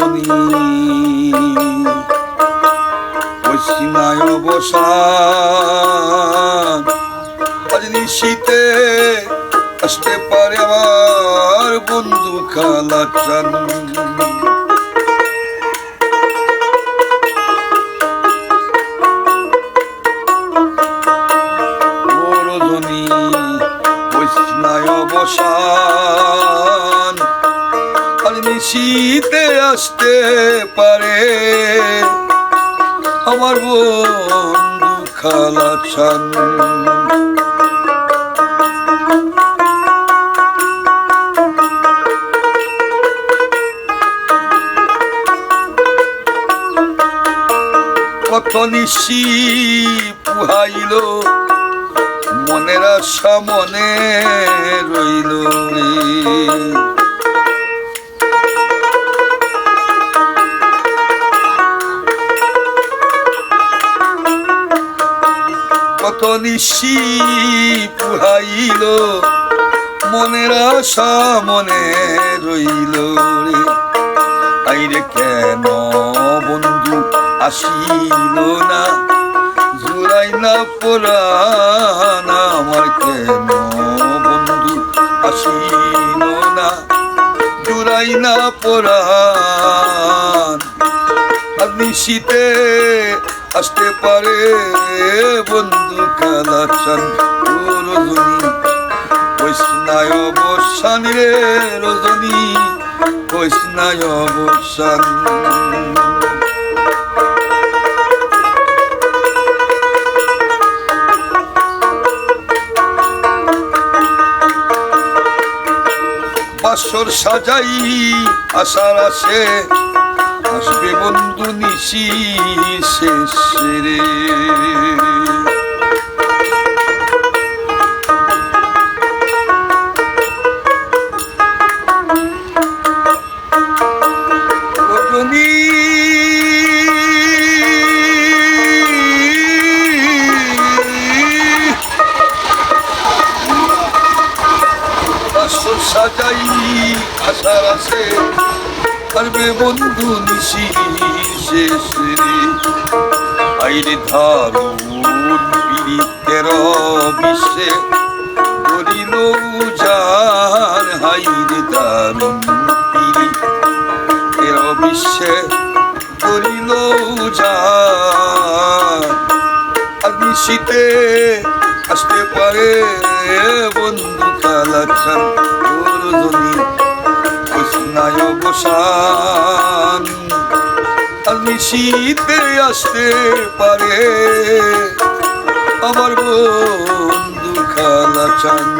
রজনী পশ্চিমায় অবসান আজ নিশীতে আসতে পারে আমার বন্ধু পশ্চিমায় অবসান নিশীতে আসতে পারে। আমার বন্ধু খালাচান কত নিশি পুহাইল মনের আশা মনে রইল কত নিশি পুহাইল মনের আশা মনে রইল রে। আইরে কেন বন্ধু আসিল না? জুড়াই না পুরাণ আমার কেন বন্ধু আসিল না? জুড়াই না পুরাণ আপনি শীতে আসতে পারে বন্ধু কালাচান রজনী বৈষ্ণায় অবসান রে রজনী বৈষ্ণায় অবসান। বাসর সাজাই আশার আসে আসবে বন্ধু নিশি শেষ রে সাজাই আশার আসে পারবে বন্ধু নিশি শেষ। রে আইরে ধারুন পীড়িতের বিশ্বে ধরিল যার হাইরে দারুণ পীড়িতের বিশ্বে ধরিল যার আগ্নি শীতে আসতে পারে বন্ধু কালাচান রজনী কৃষ্ণায় অবসান আমি শীতে আসতে পারে। আমার বন্ধু কালাচান মেঘে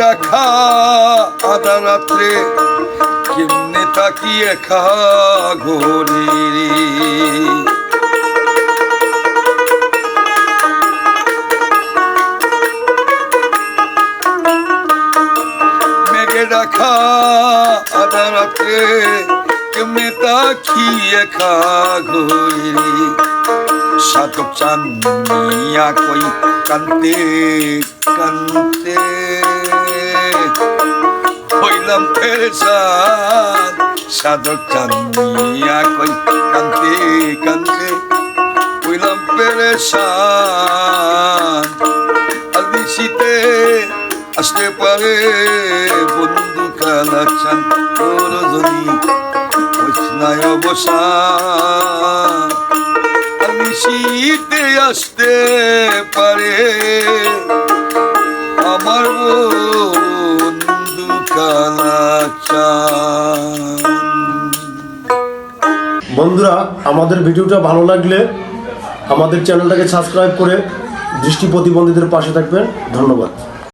রাখা আধা রাত্রে, কেমনে তাকিয়ে খা ঘরে মেঘে রাখা আধা রাত্রে, কেমনে তাকিয়ে খা ঘরে সাধক চান্দিয়া কই কান্তে কান্তে। ফেরসাদ সাধক চান্দিয়া কই কান্তে কান্তে হইলাম পেরেশান। আদি শীতে আসতে পারে বন্ধু কালাচান তোর জনী কৃষ্ণায় অবসান। আমি শীতে আসতে বন্ধুরা আমাদের ভিডিওটা ভালো লাগলে আমাদের চ্যানেলটাকে সাবস্ক্রাইব করে দৃষ্টি প্রতিবন্ধীদের পাশে থাকবেন। ধন্যবাদ।